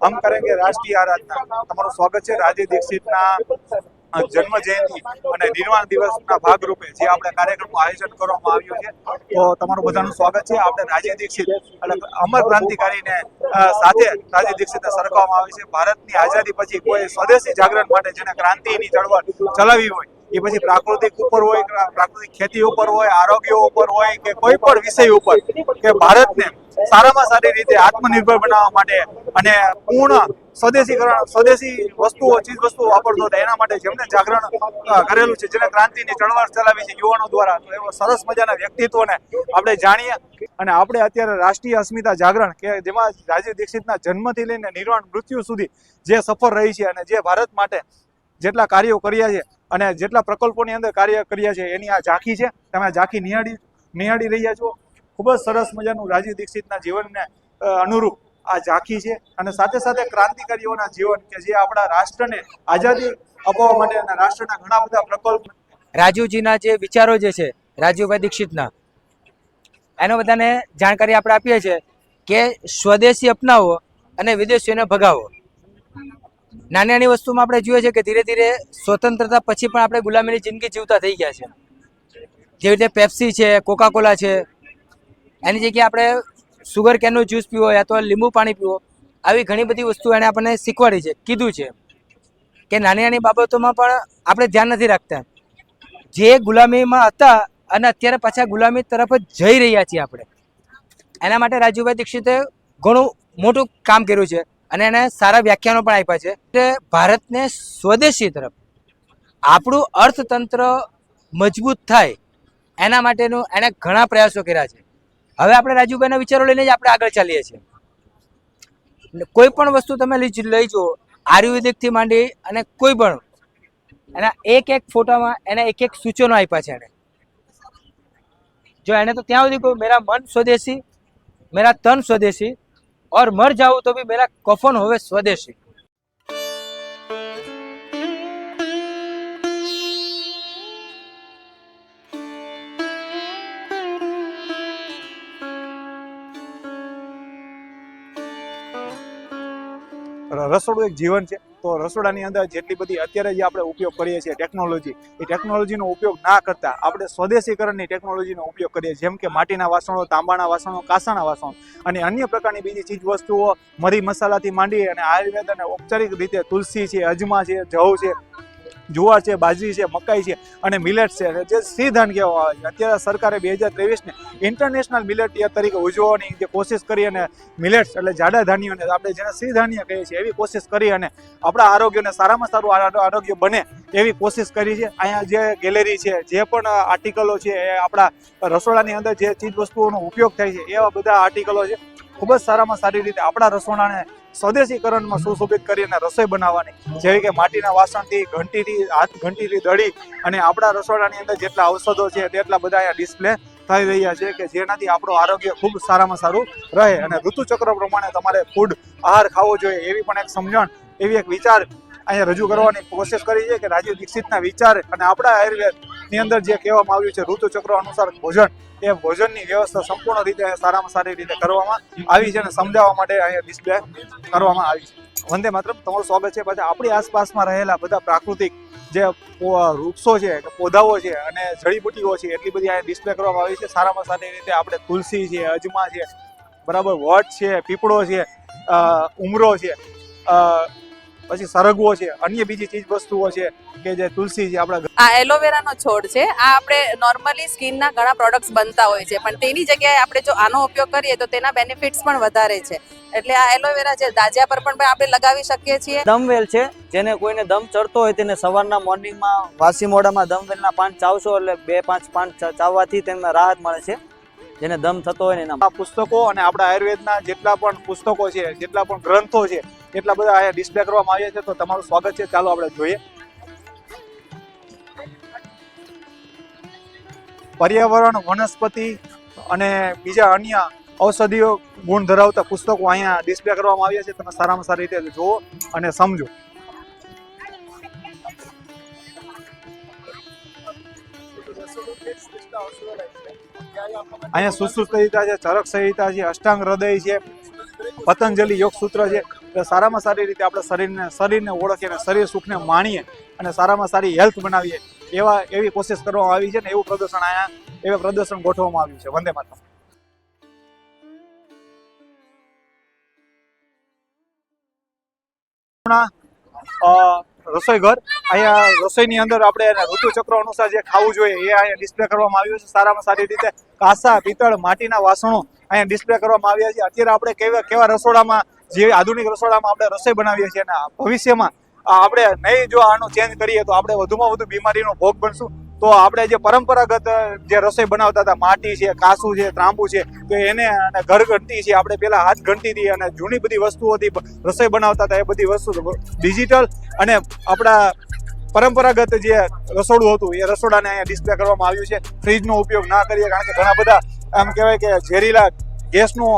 હમ કરેંગે રાષ્ટ્રીય આરાધના તમારું સ્વાગત છે રાજી દીક્ષિતના જન્મ જયંતિ અને નિર્વાણ દિવસના ભાગરૂપે જે આપણે કાર્યક્રમનું આયોજન કરવામાં આવ્યું છે. તો તમારું બધાનું સ્વાગત છે. આપણે રાજીવ દીક્ષિત અને અમર ક્રાંતિકારીને સાથે રાજીવ દીક્ષિતને સરકાવવામાં આવે છે. ભારતની આઝાદી પછી કોઈ સ્વદેશી જાગરણ માટે જેને ક્રાંતિની ચળવળ ચલાવી હોય એ પછી પ્રાકૃતિક ઉપર હોય પ્રાકૃતિક ખેતી ઉપર હોય, આરોગ્ય ઉપર હોય કે કોઈ પણ વિષય ઉપર કે ભારતને સારામાં સારી રીતે આત્મનિર્ભર બનાવવા માટે અને પૂર્ણ સ્વદેશીકરણ, સ્વદેશી વસ્તુઓ ચીજ વસ્તુઓ વાપરતો હતા એના માટે જેમને જાગરણ કરેલું છે, જેને ક્રાંતિની ચળવળ ચલાવી છે યુવાનો દ્વારા, તો એવા સરસ મજાના વ્યક્તિત્વને આપણે જાણીએ અને આપણે અત્યારે રાષ્ટ્રીય અસ્મિતા જાગરણ કે જેમાં રાજીવ દીક્ષિતના જન્મથી લઈને નિર્વાણ મૃત્યુ સુધી જે સફર રહી છે અને જે ભારત માટે જેટલા કાર્યો કર્યા છે અને જેટલા પ્રકલ્પોની અંદર કાર્ય કર્યા છે, એની આ ઝાંખી છે. તમે ઝાંખી નિહાળી નિહાળી રહ્યા છો. ખૂબ જ સરસ મજાનું રાજીવ દીક્ષિતના જીવનને અનુરૂપ આ ઝાંખી છે. અને સાથે સાથે ક્રાંતિકારીઓના જીવન કે જે આપણા રાષ્ટ્રને આઝાદી અપાવવા માટે અને રાષ્ટ્રના ઘણા બધા પ્રકલ્પ રાજીવજીના જે વિચારો જે છે, રાજીવભાઈ દીક્ષિતના, એનો બધાને જાણકારી આપણે આપીએ છીએ કે સ્વદેશી અપનાવો અને વિદેશીઓને ભગાવો. નાની નાની વસ્તુમાં આપણે જોઈએ છે કે ધીરે ધીરે સ્વતંત્રતા પછી પણ આપણે ગુલામીની જિંદગી જીવતા થઈ ગયા છે. જેવી રીતે પેપ્સી છે કોકાકોલા છે, એની જગ્યાએ આપણે સુગર કેનનું જ્યુસ પીવો યા તો લીંબુ પાણી પીવો, આવી ઘણી બધી વસ્તુ એણે આપણને શીખવાડી છે, કીધું છે. કે નાની નાની બાબતોમાં પણ આપણે ધ્યાન નથી રાખતા. જે ગુલામીમાં હતા અને અત્યારે પાછા ગુલામી તરફ જ જઈ રહ્યા છીએ આપણે. એના માટે રાજુભાઈ દીક્ષિતે ઘણું મોટું કામ કર્યું છે. અને એને સારા વ્યાખ્યાનો પણ આપ્યા છે. કે ભારતને સ્વદેશી તરફ આપણું અર્થતંત્ર મજબૂત થાય એના માટેનું એણે ઘણા પ્રયાસો કર્યા છે. હવે આપણે રાજુભાઈના વિચારો લઈને જ આપણે આગળ ચાલીએ છીએ. કોઈ પણ વસ્તુ તમે લઈ જુઓ, આયુર્વેદિકથી માંડી અને કોઈ પણ, એના એક એક ફોટામાં એને એક એક સૂચનો આપ્યા છે એણે. જો એને તો ત્યાં સુધી કહ્યું મેરા મન સ્વદેશી, મેરા તન સ્વદેશી ઓર મર જાઉં તો બી મેરા કફન હવે સ્વદેશી. રસોડું એક જીવન છે. તો રસોડાની અંદર જેટલી બધી અત્યારે જે આપણે ઉપયોગ કરીએ છીએ ટેકનોલોજી એ ટેકનોલોજીનો ઉપયોગ ના કરતા આપણે સ્વદેશીકરણની ટેકનોલોજીનો ઉપયોગ કરીએ જેમ કે માટીના વાસણો, તાંબાના વાસણો, કાંસાના વાસણો અને અન્ય પ્રકારની બીજી ચીજ વસ્તુઓ મરી મસાલાથી માંડી અને આયુર્વેદ અને ઔપચારિક રીતે તુલસી છે, અજમા છે, જવ છે જુવાર છે, બાજરી છે, મકાઈ છે અને મિલેટ છે. જે સીધાન કહેવામાં આવે છે. અત્યારે સરકારે બે હજાર ત્રેવીસને ઇન્ટરનેશનલ મિલેટ યર તરીકે ઉજવવાની જે કોશિશ કરી અને મિલેટ્સ એટલે જાડા ધાન્યોને આપણે જેને સીધાન્ય કહીએ છીએ એવી કોશિશ કરી અને આપણા આરોગ્યને સારામાં સારું આરોગ્ય બને એવી કોશિશ કરી છે. અહીંયા જે ગેલેરી છે, જે પણ આર્ટિકલો છે, એ આપણા રસોડાની અંદર જે ચીજ વસ્તુઓનો ઉપયોગ થાય છે, એવા બધા આર્ટિકલો છે. ખૂબ જ સારામાં સારી રીતે આપણા રસોડાને સ્વદેશીકરણમાં સુશોભિત કરીને રસોઈ બનાવવાની. જેવી કે માટીના વાસણથી, ઘંટીથી, હાથ ઘંટીથી દળી અને આપણા રસોડાની અંદર જેટલા ઔષધો છે, તેટલા બધા અહીંયા ડિસ્પ્લે થઈ રહ્યા છે કે જેનાથી આપણું આરોગ્ય ખૂબ સારામાં સારું રહે. અને ઋતુચક્ર પ્રમાણે તમારે ફૂડ આહાર ખાવો જોઈએ એવી પણ એક સમજણ, એવી એક વિચાર અહીંયા રજૂ કરવાની કોશિશ કરી છે કે રાજીવ દીક્ષિતના વિચાર અને આપણા આયુર્વેદની અંદર જે કહેવામાં આવ્યું છે, ઋતુચક્ર અનુસાર ભોજન. એ ભોજનની વ્યવસ્થા સંપૂર્ણ રીતે સારામાં સારી રીતે કરવામાં આવી છે અને સમજાવવા માટે અહીંયા ડિસ્પ્લે કરવામાં આવી છે. વંદે માત્ર તમારું સ્વાગત છે. પાછા આપણી આસપાસમાં રહેલા બધા પ્રાકૃતિક જે વૃક્ષો છે કે પૌધાઓ છે અને જડીબુટીઓ છે, એટલી બધી અહીંયા ડિસ્પ્લે કરવામાં આવી છે. સારામાં સારી રીતે આપણે તુલસી છે, અજમા છે, બરાબર વટ છે, પીપળો છે ઉમરો છે પછી સરગવો છે અન્ય બીજી ચીજ વસ્તુઓ છે કે જે તુલસી છે આપણા આ એલોવેરાનો છોડ છે. આ આપણે નોર્મલી સ્કિનના ઘણા પ્રોડક્ટ્સ બનતા હોય છે. પણ તેની જગ્યાએ આપણે જો આનો ઉપયોગ કરીએ તો તેના બેનિફિટ્સ પણ વધારે છે. એટલે આ એલોવેરા છે દાજ્યા પર પણ આપણે લગાવી શકીએ છીએ. દમવેલ છે જેને કોઈને દમ ચડતો હોય તેને સવારના મોર્નિંગમાં વાસી મોડામાં દમવેલના પાન ચાવશો એટલે બે પાંચ પાન ચાવવાથી તેમને રાહત મળે છે. જેને દમ થતો હોય ને એના આ પુસ્તકો અને આપણા આયુર્વેદના જેટલા પણ પુસ્તકો છે જેટલા પણ ગ્રંથો છે એટલા બધા અહીંયા ડિસ્પ્લે કરવામાં આવ્યા છે, તો તમારું સ્વાગત છે. ચાલો આપણે જોઈએ. પર્યાવરણ, વનસ્પતિ અને બીજા અન્ય ઔષધિઓ ગુણ ધરાવતા પુસ્તકો અહીંયા ડિસ્પ્લે કરવામાં આવ્યા છે. તમે સારામાં સારી રીતે જુઓ અને સમજો. અહીંયા સુશ્રુત સંહિતા છે ચરક સંહિતા છે, અષ્ટાંગ હૃદય છે પતંજલિ યોગ સૂત્ર છે. સારામાં સારી રીતે આપણે શરીરને શરીરને ઓળખીએ અને શરીર સુખને માણીએ અને સારામાં સારી હેલ્થ બનાવીએ એવા એવી કોશિશ કરવામાં આવી છે ને એવું પ્રદર્શન અહીંયા એવું પ્રદર્શન ગોઠવવામાં આવ્યું છે. વંદે માતા અ, રસોઈ ઘર અહીંયા રસોઈની અંદર આપણે ઋતુચક્ર ઋતુ અનુસાર જે ખાવું જોઈએ એ અહીંયા ડિસ્પ્લે કરવામાં આવ્યું છે. સારામાં સારી રીતે કાંસા પિત્તળ, માટીના વાસણો અહીંયા ડિસ્પ્લે કરવામાં આવ્યા છે. અત્યારે આપણે કેવા કેવા રસોડામાં જે આધુનિક રસોડામાં આપણે રસોઈ બનાવીએ છીએ અને ભવિષ્યમાં આપણે નહીં જો આનું ચેન્જ કરીએ તો આપણે વધુમાં વધુ બીમારીનો ભોગ બનશું. તો આપણે જે પરંપરાગત જે રસોઈ બનાવતા હતા, માટી છે, કાસું છે, ત્રાંબુ છે, તો એને અને ઘરઘંટી છે, આપણે પહેલાં હાથ ઘંટીથી અને જૂની બધી વસ્તુઓથી રસોઈ બનાવતા હતા, એ બધી વસ્તુ ડિજિટલ અને આપણા પરંપરાગત જે રસોડું હતું, એ રસોડાને અહીંયા ડિસ્પ્લે કરવામાં આવ્યું છે. ફ્રીજનો ઉપયોગ ના કરીએ, કારણ કે ઘણા બધા આમ કહેવાય કે ઝેરીલા ગેસનો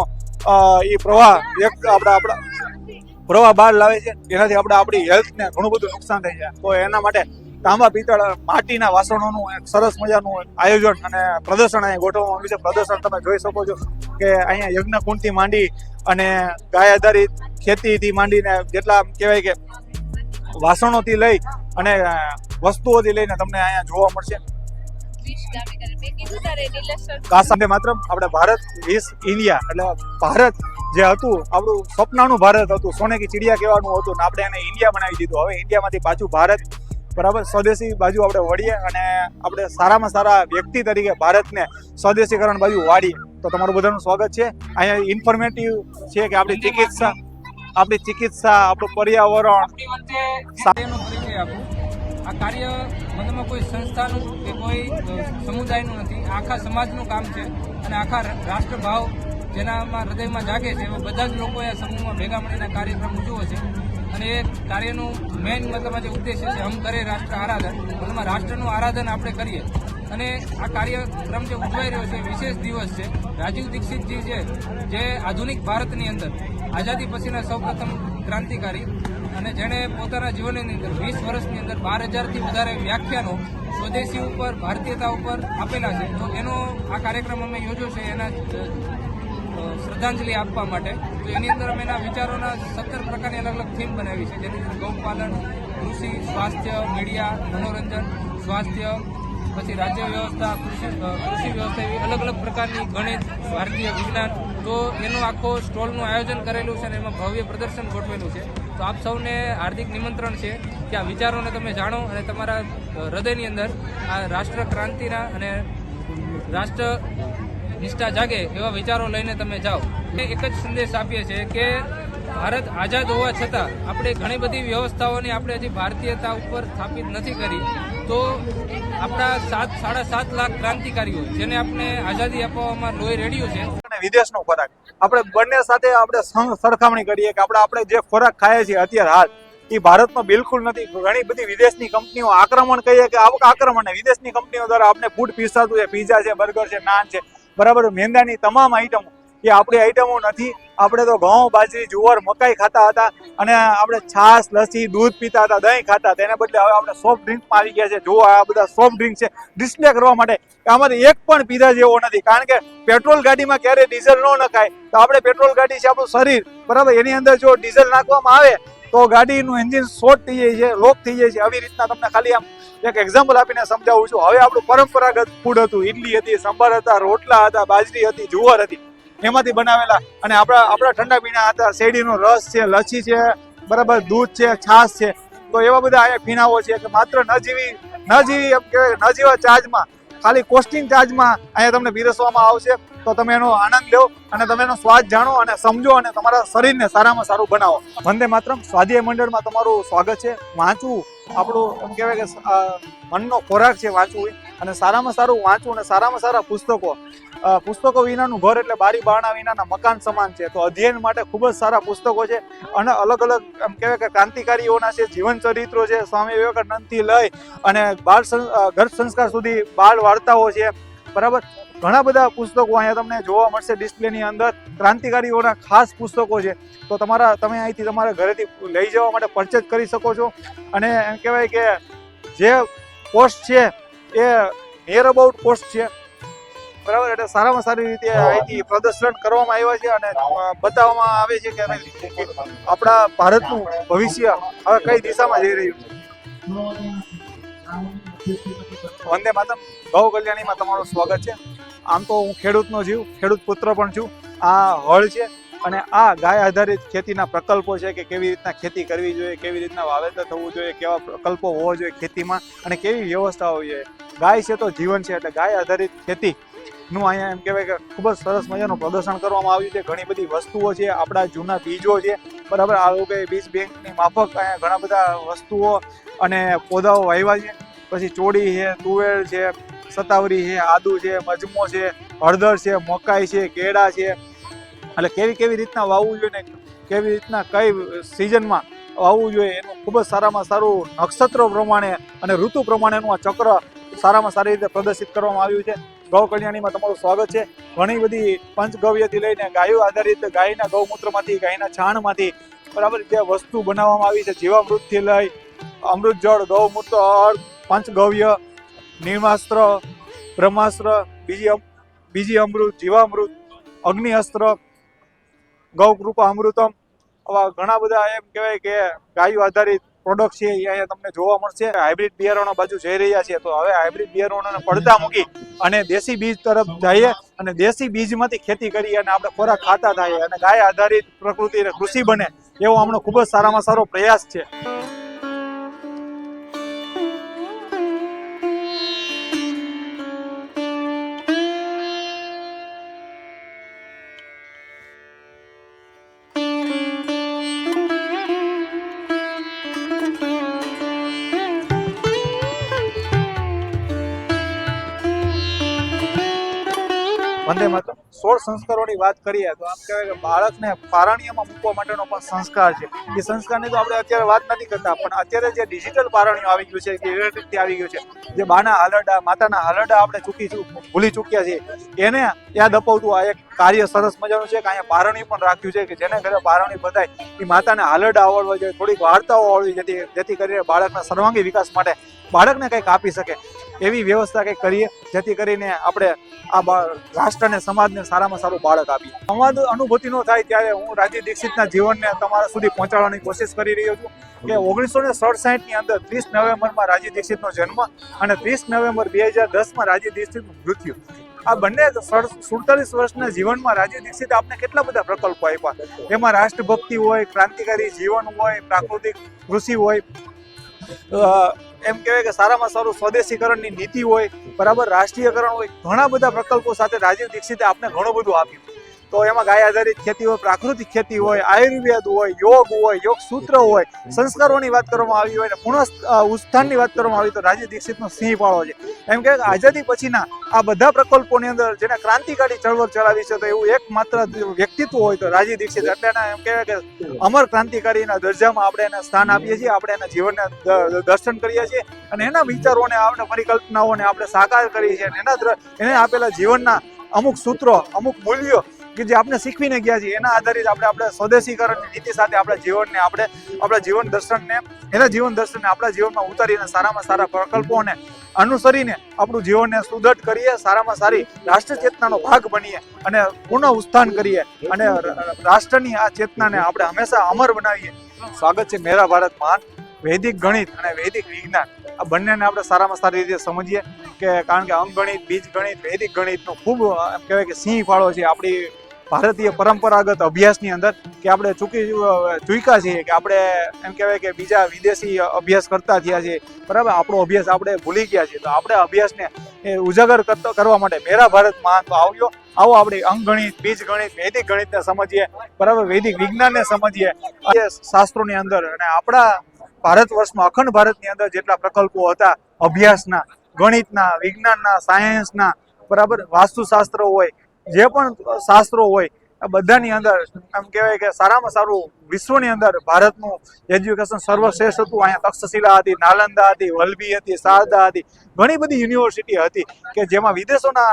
એ પ્રવાહ વ્યક્ત આપણા આપણા પ્રવાહ બહાર લાવે છે. એનાથી આપણે આપણી હેલ્થને ઘણું બધું નુકસાન થાય છે. તો એના માટે તાંબા પિત્તળ, માટીના વાસણોનું એક સરસ મજાનું આયોજન અને પ્રદર્શન અહીંયા ગોઠવવામાં આવ્યું છે. પ્રદર્શન તમે જોઈ શકો છો કે અહીંયા યજ્ઞ કુંડથી માંડી અને ગાય આધારિત ખેતીથી માંડીને જેટલા કહેવાય કે વાસણોથી લઈ અને વસ્તુઓથી લઈને તમને અહીંયા જોવા મળશે. માત્ર આપણે ભારત વીસ ઇન્ડિયા એટલે ભારત જે હતું, આપણું સપનાનું ભારત હતું. સોને કી ચિડિયા કહેવાનું હતું ને આપણે એને ઇન્ડિયા બનાવી દીધું. હવે ઇન્ડિયામાંથી પાછું ભારત બરાબર? સ્વદેશી બાજુ આપણે વળીએ અને આપણે સારામાં સારા વ્યક્તિ તરીકે ભારતને સ્વદેશીકરણ બાજુ વાળીએ. તો તમારું બધાનું સ્વાગત છે. અહીંયા ઇન્ફોર્મેટિવ છે કે આપણી ચિકિત્સા આપણી ચિકિત્સા, આપણું પર્યાવરણ. આ કાર્ય મતલબમાં કોઈ સંસ્થાનું કે કોઈ સમુદાયનું નથી. આખા સમાજનું કામ છે અને આખા રાષ્ટ્રભાવ જેનામાં હૃદયમાં જાગે છે એવા બધા જ લોકો આ સમૂહમાં ભેગા મળીને કાર્યક્રમ ઉજવો છે. અને એ કાર્યનું મેઇન મતલબ જે ઉદ્દેશ્ય છે, હમ કરે રાષ્ટ્ર આરાધન. મતલબમાં રાષ્ટ્રનું આરાધન આપણે કરીએ. અને આ કાર્યક્રમ જે ઉજવાઈ રહ્યો છે વિશેષ દિવસ છે. રાજીવ દીક્ષિતજી છે જે આધુનિક ભારતની અંદર આઝાદી પછીના સૌપ્રથમ ક્રાંતિકારી અને જેણે પોતાના જીવનની અંદર વીસ વર્ષની અંદર બાર હજારથી વધારે વ્યાખ્યાનો સ્વદેશી ઉપર, ભારતીયતા ઉપર આપેલા છે. તો એનો આ કાર્યક્રમ અમે યોજ્યો છે, એના શ્રદ્ધાંજલિ આપવા માટે. તો એની અંદર અમે એના વિચારોના સત્તર પ્રકારની અલગ અલગ થીમ બનાવી છે. જેની અંદર ગૌપાલન કૃષિ, સ્વાસ્થ્ય, મીડિયા, મનોરંજન, સ્વાસ્થ્ય, પછી રાજ્ય વ્યવસ્થા, કૃષિ કૃષિ વ્યવસ્થા એવી અલગ અલગ પ્રકારની ગણિત, ભારતીય વિજ્ઞાન. તો એનું આખો સ્ટોલનું આયોજન કરેલું છે અને એમાં ભવ્ય પ્રદર્શન ગોઠવેલું છે. તો આપ સૌને હાર્દિક નિમંત્રણ છે કે આ વિચારોને તમે જાણો અને તમારા હૃદયની અંદર આ રાષ્ટ્ર ક્રાંતિના અને રાષ્ટ્ર નિષ્ઠા જાગે એવા વિચારો લઈને તમે જાઓ. એક જ સંદેશ આપીએ છીએ કે ભારત આઝાદ હોવા છતાં આપણે ઘણી બધી વ્યવસ્થાઓની આપણે હજી ભારતીયતા ઉપર સ્થાપિત નથી કરી. તો આપણા સાત, સાડા સાત લાખ ક્રાંતિકારીઓ જેને આપણે આઝાદી અપાવવામાં લોહી રેડ્યું છે. વિદેશનો ખોરાક. આપણે બંને સાથે આપણે સરખામણી કરીએ કે આપણે આપણે જે ખોરાક ખાઈએ છીએ અત્યારે હાલ એ ભારતમાં બિલકુલ નથી. ઘણી બધી વિદેશની કંપનીઓ આક્રમણ કહીએ કે આવક આક્રમણ. વિદેશની કંપનીઓ દ્વારા આપણે ફૂડ પીસાતું છે પીઝા છે બર્ગર છે નાન છે. બરાબર? મેંદાની તમામ આઈટમો એ આપણી આઈટમો નથી. આપણે તો ઘઉં, બાજરી, જુવાર, મકાઈ ખાતા હતા અને આપણે છાશ, લસ્સી, દૂધ પીતા હતા, દહીં ખાતા તેના બદલે હવે આપણે સોફ્ટ ડ્રિંકમાં આવી ગયા છે. જો આ બધા સોફ્ટ ડ્રિંક છે. ડિસ્પ્લે કરવા માટે આમાંથી એક પણ પીધા જેવો નથી. કારણ કે પેટ્રોલ ગાડીમાં ક્યારેય ડીઝલ ન નખાય. તો આપણે પેટ્રોલ ગાડી છે આપણું શરીર. બરાબર? એની અંદર જો ડીઝલ નાખવામાં આવે તો ગાડીનું એન્જિન શોર્ટ થઈ જાય છે લોક થઈ જાય છે. આવી રીતના તમને ખાલી આમ એક એક્ઝામ્પલ આપીને સમજાવું છું. હવે આપણું પરંપરાગત ફૂડ હતું. ઇડલી હતી, સંભાર હતા, રોટલા હતા, બાજરી હતી, જુવાર હતી. એમાંથી બનાવેલા. અને આપણા આપણા ઠંડા પીણા હતા. શેરડીનો રસ છે લચ્છી છે, બરાબર, દૂધ છે, છાશ છે. તો એવા બધા અહીંયા પીણાઓ છે કે માત્ર ન જીવી ન જીવી એમ કહેવાય ન જીવા ચાર્જમાં ખાલી કોસ્ટિંગ ચાર્જમાં અહીંયા તમને પીરસવામાં આવશે. તો તમે એનો આનંદ લો અને તમે એનો સ્વાદ જાણો અને સમજો અને તમારા શરીરને સારામાં સારું બનાવો. વંદે માત્રમ. સ્વાધ્યાય મંડળમાં તમારું સ્વાગત છે. વાંચવું આપણું એમ કહેવાય કે મનનો ખોરાક છે વાંચવું. અને સારામાં સારું વાંચવું અને સારામાં સારા પુસ્તકો પુસ્તકો વિનાનું ઘર એટલે બારી બારણા વિનાના મકાન સમાન છે. તો અધ્યયન માટે ખૂબ જ સારા પુસ્તકો છે અને અલગ અલગ એમ કહેવાય કે ક્રાંતિકારીઓના છે, જીવન ચરિત્રો છે, સ્વામી વિવેકાનંદથી લઈ અને બાળ ગર્ભ સંસ્કાર સુધી બાળ વાર્તાઓ છે. બરાબર? ઘણા બધા પુસ્તકો અહીંયા તમને જોવા મળશે ડિસ્પ્લેની અંદર. ક્રાંતિકારીઓના ખાસ પુસ્તકો છે. તો તમારા, તમે અહીંથી તમારા ઘરેથી લઈ જવા માટે પરચેજ કરી શકો છો. અને એમ કહેવાય કે જે પોસ્ટ છે એ નિયર અબાઉટ પોસ્ટ છે. બરાબર? એટલે સારામાં સારી રીતે અહીંથી પ્રદર્શન કરવામાં આવ્યા છે અને બતાવવામાં આવે છે કે આપણા ભારતનું ભવિષ્ય હવે કઈ દિશામાં જઈ રહ્યું છે. વંદે માતમ ગૌ કલ્યાણીમાં તમારું સ્વાગત છે. આમ તો હું ખેડૂતનો જીવ ખેડૂત પુત્ર પણ છું. આ હળ છે. અને આ ગાય આધારિત ખેતીના પ્રકલ્પો છે કે કેવી રીતના ખેતી કરવી જોઈએ, કેવી રીતના વાવેતર થવું જોઈએ, કેવા પ્રકલ્પો હોવા જોઈએ ખેતીમાં અને કેવી વ્યવસ્થા હોવી જોઈએ ગાય છે તો જીવન છે, એટલે ગાય આધારિત ખેતી નું અહીંયા એમ કહેવાય કે ખૂબ જ સરસ મજાનું પ્રદર્શન કરવામાં આવ્યું છે. ઘણી બધી વસ્તુઓ છે, આપણા જૂના બીજો છે, બરાબર? આ લોકોએ બીજ બેંકની માફક અહીંયા ઘણા બધા વસ્તુઓ અને પૌધાઓ વાવ્યા છે. પછી ચોળી છે, તુવેર છે, સતાવરી છે, આદુ છે, મજમો છે, હળદર છે, મકાઈ છે, કેળા છે એટલે કેવી કેવી રીતના વાવવું જોઈએ ને કેવી રીતના કઈ સિઝનમાં વાવવું જોઈએ એનું ખૂબ જ સારામાં સારું નક્ષત્ર પ્રમાણે અને ઋતુ પ્રમાણેનું આ ચક્ર સારામાં સારી રીતે પ્રદર્શિત કરવામાં આવ્યું છે. ગૌ કલ્યાણીમાં તમારું સ્વાગત છે. ઘણી બધી પંચગવ્યથી લઈને ગાયો આધારિત ગાયના ગૌમૂત્રમાંથી, ગાયના છાણમાંથી બરાબર જે વસ્તુ બનાવવામાં આવી છે, જીવામૃતથી લઈ અમૃત જળ, ગૌમૂત્ર, અર્ધ, પંચગવ્ય, નિર્માસ્ત્ર, બ્રહ્માસ્ત્ર, બીજી બીજી અમૃત, જીવામૃત, અગ્નિ અસ્ત્ર ગૌકૃપા અમૃતમ. આવા ઘણા બધા એમ કહેવાય કે ગાયો આધારિત પ્રોડક્ટ છે અહીંયા તમને જોવા મળશે. હાઇબ્રિડ બિયારણો બાજુ જઈ રહ્યા છે. તો હવે હાઇબ્રિડ બિયારણોને પડતા મૂકી અને દેશી બીજ તરફ જઈએ અને દેશી બીજમાંથી ખેતી કરીએ અને આપણે ખોરાક ખાતા થાય અને ગાય આધારિત પ્રકૃતિ કૃષિ બને એવો હમણો ખૂબ જ સારામાં સારો પ્રયાસ છે. સોળ સંસ્કારોની વાત કરીએ તો આમ કહેવાય કે બાળકને પારણીયમાં મૂકવા માટેનો પણ સંસ્કાર છે. એ સંસ્કારની તો આપણે અત્યારે વાત નથી કરતા, પણ અત્યારે જે ડિજિટલ પારણીઓ આવી ગયું છે કે ઇલેક્ટ્રિકથી આવી ગયું છે, જે બાના હાલરડા, માતાના હાલરડા આપણે ચૂકી ભૂલી ચૂક્યા છીએ, એને યાદ અપાવતું આ એક કાર્ય સરસ મજાનું છે કે અહીંયા પારણી પણ રાખ્યું છે કે જેને ઘરે પારણી બધાય, એ માતાને હાલરડા આવડવા જોઈએ, થોડીક વાર્તાઓ આવડવી જેથી જેથી કરીને બાળકના સર્વાંગી વિકાસ માટે બાળકને કંઈક આપી શકે. એવી વ્યવસ્થા કંઈક કરીએ જેથી કરીને આપણે આ રાષ્ટ્રને, સમાજને સારામાં સારું બાળક આપીએ. સંવાદ અનુભૂતિ ન થાય ત્યારે હું રાજીવ દીક્ષિતના જીવનને તમારા સુધી પહોંચાડવાની કોશિશ કરી રહ્યો છું કે ઓગણીસો ને સડસાઠની અંદર ત્રીસ નવેમ્બરમાં રાજીવ દીક્ષિતનો જન્મ અને ત્રીસ નવેમ્બર બે હજાર દસમાં રાજીવ દીક્ષિતનું મૃત્યુ. આ બંને સુડતાલીસ વર્ષના જીવનમાં રાજીવ દીક્ષિત આપને કેટલા બધા પ્રકલ્પો આપ્યા? એમાં રાષ્ટ્રભક્તિ હોય, ક્રાંતિકારી જીવન હોય, પ્રાકૃતિક કૃષિ હોય એમ કહેવાય કે સારામાં સારું સ્વદેશીકરણની નીતિ હોય, બરાબર રાષ્ટ્રીયકરણ હોય, ઘણા બધા પ્રકલ્પો સાથે રાજીવ દીક્ષિતે આપને ઘણું બધું આપ્યું. તો એમાં ગાય આધારિત ખેતી હોય પ્રાકૃતિક ખેતી હોય આયુર્વેદ હોય યોગ હોય યોગ સૂત્ર હોય સંસ્કારોની વાત કરવામાં આવી હોય ને પુનઃ ઉત્થાનની વાત કરવામાં આવી તો રાજીવ દીક્ષિતનો સિંહ ફાળો છે. એમ કે આઝાદી પછીના આ બધા પ્રકલ્પોની અંદર જેને ક્રાંતિકારી ચળવળ ચલાવી છે તો એવું એકમાત્ર વ્યક્તિત્વ હોય તો રાજીવ દીક્ષિત. એટલે એમ કહેવાય કે અમર ક્રાંતિકારીના દરજામાં આપણે એને સ્થાન આપીએ છીએ આપણે એના જીવનને દર્શન કરીએ છીએ અને એના વિચારોને આપણે પરિકલ્પનાઓને આપણે સાકાર કરીએ છીએ અને એના એને આપેલા જીવનના અમુક સૂત્રો અમુક મૂલ્યો કે જે આપણે શીખવીને ગયા છીએ, એના આધારિત આપણે આપણે સ્વદેશીકરણની નીતિ સાથે આપણા જીવનને, આપણે આપણા જીવન દર્શનને, એના જીવન દર્શનને આપણા જીવનમાં ઉતારીને સારામાં સારા પ્રકલ્પોને અનુસરીને આપણું જીવનને સુદૃઢ કરીએ, સારામાં સારી રાષ્ટ્ર ચેતનાનો ભાગ બનીએ અને પુનઃ ઉત્થાન કરીએ અને રાષ્ટ્રની આ ચેતનાને આપણે હંમેશા અમર બનાવીએ. સ્વાગત છે મેરા ભારત મહાન વૈદિક ગણિત અને વૈદિક વિજ્ઞાન. આ બંનેને આપણે સારામાં સારી રીતે સમજીએ કે કારણ કે અંકગણિત બીજ ગણિત વૈદિક ગણિતનો ખૂબ, એમ કહેવાય કે સિંહ ફાળો છે આપણી ભારતીય પરંપરાગત અભ્યાસની અંદર કે આપણે ચૂકી ચૂક્યા છીએ કે આપણે એમ કહેવાય કે બીજા વિદેશી અભ્યાસ કરતા થયા છીએ. બરાબર? આપણો અભ્યાસ આપણે ભૂલી ગયા છીએ. તો આપણે અભ્યાસને ઉજાગર કરતો, કરવા માટે મેરા ભારત મહાન. તો આવ્યો આવો આપણે અંગણિત બીજ ગણિત વૈદિક ગણિતને સમજીએ. બરાબર? વૈદિક વિજ્ઞાનને સમજીએ. શાસ્ત્રોની અંદર અને આપણા ભારત વર્ષમાં, અખંડ ભારતની અંદર જેટલા પ્રકલ્પો હતા, અભ્યાસના, ગણિતના, વિજ્ઞાનના, સાયન્સના, બરાબર? વાસ્તુશાસ્ત્ર હોય જે પણ શાસ્ત્રો હોય, આ બધાની અંદર એમ કહેવાય કે સારામાં સારું વિશ્વની અંદર ભારતનું એજ્યુકેશન સર્વશ્રેષ્ઠ હતું. અહીંયા તક્ષશિલા હતી, નાલંદા હતી, વલભી હતી, શારદા હતી, ઘણી બધી યુનિવર્સિટી હતી કે જેમાં વિદેશોના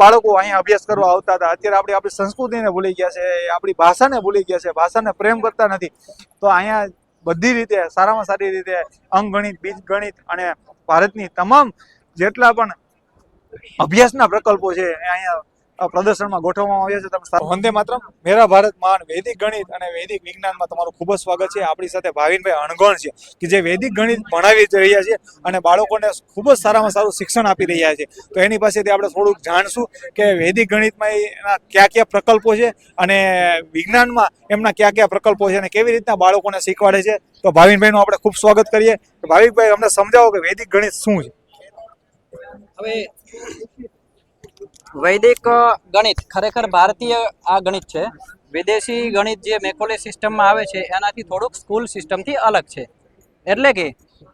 બાળકો અહીંયા અભ્યાસ કરવા આવતા હતા. અત્યારે આપણે આપણી સંસ્કૃતિને ભૂલી ગયા છે, આપણી ભાષાને ભૂલી ગયા છે, ભાષાને પ્રેમ કરતા નથી. તો અહીંયા બધી રીતે સારામાં સારી રીતે અંકગણિત બીજગણિત અને ભારતની તમામ જેટલા પણ અભ્યાસના પ્રકલ્પો છે અહીંયા પ્રદર્શનમાં ગોઠવવામાં આવ્યા છે. તમે વંદે માતરમ. મેરા ભારત મહાન વૈદિક ગણિત અને વૈદિક વિજ્ઞાનમાં તમારું ખૂબ જ સ્વાગત છે. આપણી સાથે ભાવિનભાઈ અણગણ છે કે જે વૈદિક ગણિત ભણાવી જ રહ્યા છે અને બાળકોને ખૂબ જ સારામાં સારું શિક્ષણ આપી રહ્યા છે. તો એની પાસેથી આપણે થોડુંક જાણશું કે વૈદિક ગણિતમાં એના કયા કયા પ્રકલ્પો છે અને વિજ્ઞાનમાં એમના કયા કયા પ્રકલ્પો છે અને કેવી રીતના બાળકોને શીખવાડે છે. તો ભાવિનભાઈનું આપણે ખૂબ સ્વાગત કરીએ. ભાવિકભાઈ અમને સમજાવો કે વૈદિક ગણિત શું છે? હવે વૈદિક ગણિત, ખરેખર ભારતીય આ ગણિત છે. વિદેશી ગણિત જે મેકોલે સિસ્ટમમાં આવે છે, એનાથી થોડુંક સ્કૂલ સિસ્ટમથી અલગ છે. એટલે કે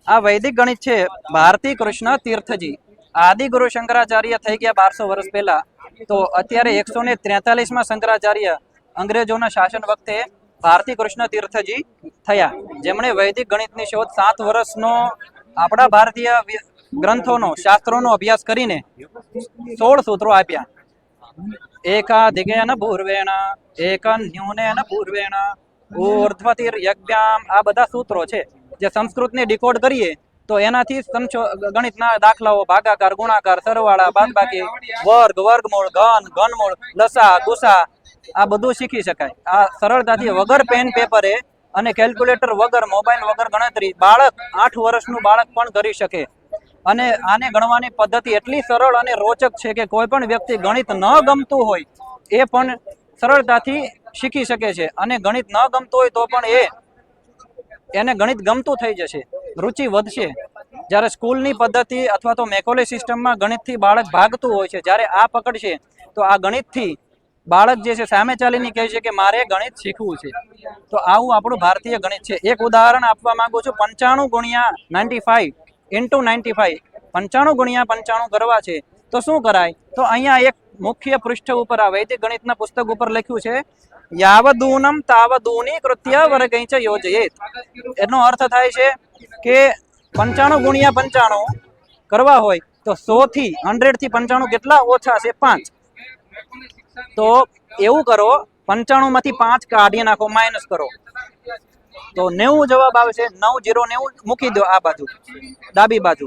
આ વૈદિક ગણિત છે, ભારતી કૃષ્ણ તીર્થજી. આદિ ગુરુ શંકરાચાર્ય થઈ ગયા બારસો વર્ષ પહેલા. તો અત્યારે એકસો ને ત્રેતાલીસમાં શંકરાચાર્ય અંગ્રેજોના શાસન વખતે ભારતી કૃષ્ણ તીર્થજી થયા. જેમણે વૈદિક ગણિતની શોધ સાત વર્ષનો આપણા ભારતીય ગ્રંથોનો, શાસ્ત્રોનો અભ્યાસ કરીને સોળ સૂત્રો આપ્યા. ગુણાકાર, સરવાળા, બાદબાકી, વર્ગ, વર્ગમૂળ, ઘન, ઘનમૂળ, લસા, ગુસા, આ બધું શીખી શકાય. આ સરળતાથી વગર પેન પેપરે અને કેલ્ક્યુલેટર વગર, મોબાઈલ વગર ગણતરી બાળક આઠ વર્ષનું બાળક પણ કરી શકે. અને આને ગણવાની પદ્ધતિ એટલી સરળ અને રોચક છે કે કોઈ પણ વ્યક્તિ ગણિત ન ગમતું હોય, એ પણ સરળતાથી શીખી શકે છે. અને ગણિત ન ગમતું હોય તો પણ એ એને ગણિત ગમતું થઈ જશે, રુચિ વધશે. જ્યારે સ્કૂલની પદ્ધતિ અથવા તો મેકોલે સિસ્ટમમાં ગણિતથી બાળક ભાગતું હોય છે, જ્યારે આ પકડશે, તો આ ગણિતથી બાળક જે છે સામે ચાલીને કહે છે કે મારે ગણિત શીખવું છે. તો આવું આપણું ભારતીય ગણિત છે. એક ઉદાહરણ આપવા માંગુ છું, પંચાણું ગુણ્યા ninety five. Into ninety five પંચાણું ગુણ્યા પંચાણું કરવા છે. તો શું કરાય? તો અહીંયા એક મુખ્ય પૃષ્ઠ ઉપર આ વૈદિક ગણિતના પુસ્તક ઉપર લખ્યું છે, યાવદૂનમ તાવદૂની કૃત્ય વર્ગૈચ યોજયેત. એનો અર્થ થાય છે કે પંચાણું ગુણ્યા પંચાણું કરવા હોય તો સો થી હંડ્રેડથી પંચાણું કેટલા ઓછા છે? પાંચ. તો એવું કરો પંચાણું માંથી પાંચ કાઢી નાખો, માઇનસ કરો. તો નેવું જવાબ આવે છે નવ જીરો નેવું મૂકી દો આ બાજુ. ડાબી બાજુ.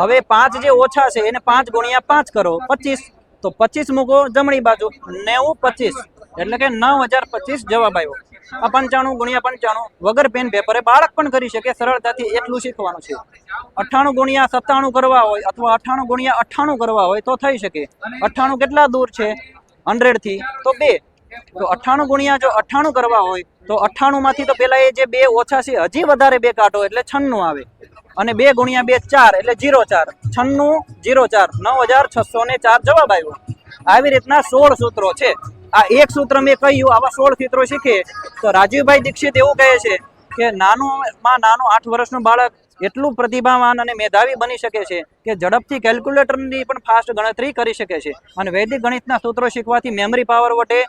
હવે પાંચ જે ઓછા છે, એને પાંચ ગુણ્યા પાંચ કરો. પચીસ. તો પચીસ મૂકો જમણી બાજુ. નેવું પચીસ. એટલે કે નવ હજાર પચીસ જવાબ આવ્યો. આ પંચાણું ગુણ્યા પંચાણું. વગર પેન પેપરે બાળક પણ કરી શકે. સરળતાથી એટલું શીખવાનું છે. અઠ્ઠાણું ગુણ્યા સત્તાણું કરવા હોય અથવા અઠ્ઠાણું ગુણ્યા અઠ્ઠાણું કરવા હોય તો થઈ શકે. અઠ્ઠાણું કેટલા દૂર છે? હંડ્રેડથી તો બે. તો અઠ્ઠાણું ગુણ્યા જો અઠ્ઠાણું કરવા હોય, તો અઠ્ઠાણું માંથી તો પેલા એ જે બે ઓછા છે, હજી વધારે બે કાઢો એટલે છન્નું આવે. અને બે ગુણ્યા બે ચાર એટલે જીરો ચાર. છન્નું, જીરો ચાર. નવ હજાર છસો ને ચાર જવાબ આવ્યો. આવી રીતના સોળ સૂત્રો છે. આ એક સૂત્ર મેં કહ્યું, આવા સોળ સૂત્રો શીખે. તો રાજીવભાઈ દીક્ષિત એવું કહે છે કે નાનું માં નાનું આઠ વર્ષનું બાળક એટલું પ્રતિભાવાન અને મેધાવી બની શકે છે કે ઝડપથી કેલ્ક્યુલેટરની પણ ફાસ્ટ ગણતરી કરી શકે છે. અને વૈદિક ગણિતના સૂત્રો શીખવાથી મેમરી પાવર વધે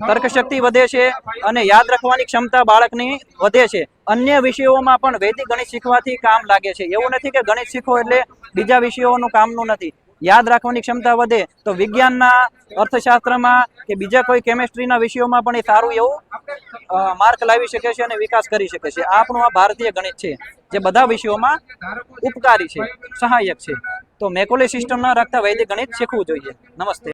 તર્કશક્તિ વધે છે અને યાદ રાખવાની ક્ષમતા બાળકની વધે છે. અન્ય વિષયોમાં પણ વૈદિક ગણિત શીખવાથી કામ લાગે છે. એવું નથી કે ગણિત શીખો એટલે બીજા વિષયોનું કામનું નથી. યાદ રાખવાની ક્ષમતા વધે તો વિજ્ઞાનના અર્થશાસ્ત્રમાં કે બીજા કોઈ કેમેસ્ટ્રીના વિષયોમાં પણ એ સારું એવું માર્ક લાવી શકે છે અને વિકાસ કરી શકે છે. આપણું આ ભારતીય ગણિત છે, જે બધા વિષયોમાં ઉપકારી છે, સહાયક છે. તો મેકોલે સિસ્ટમ ન રાખતા વૈદિક ગણિત શીખવું જોઈએ. નમસ્તે.